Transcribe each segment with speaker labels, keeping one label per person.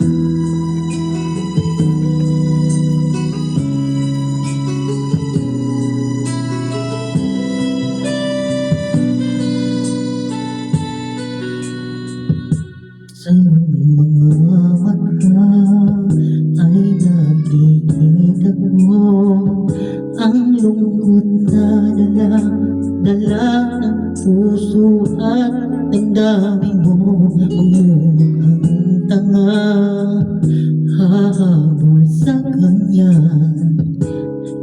Speaker 1: Sa mga mata ay nakikita ko Ang dala, ng puso at ang dami mo, mga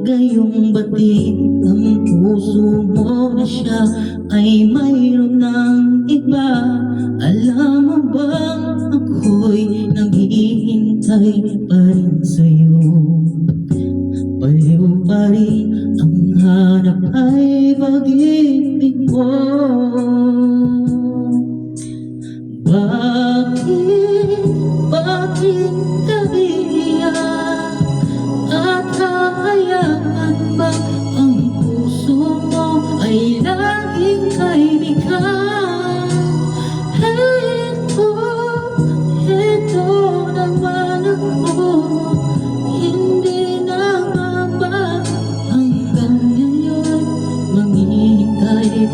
Speaker 1: Gayong batid ng puso mo na siya Ay mayroon ng iba. Alam mo bang ako'y naghihintay pa rin sa'yo? Baliw pa rin ang hanap ay pag-ibig mo. Bakit, bakit laging kaibigan Heto, heto naman ako Hindi na mababa hanggang ngayon. Manghihintay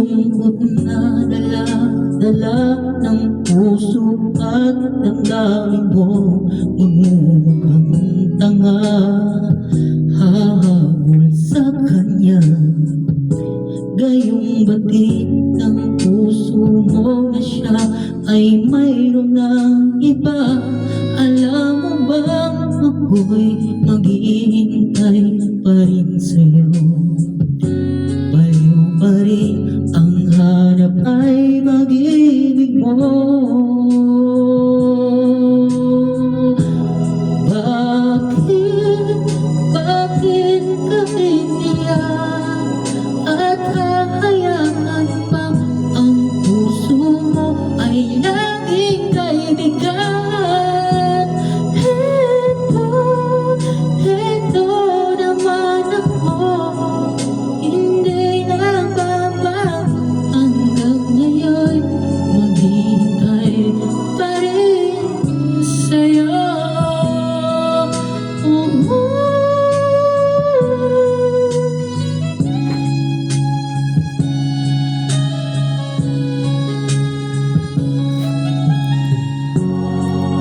Speaker 1: ang lungkot na dala-dala ng puso at damdamin mo. Magmumukhang tanga hahabol sa kanya. Gayong batid ng puso mo na siya ay mayroon ng iba. Alam mo bang ako'y maghihintay pa rin sa'yo? Baliw pa rin I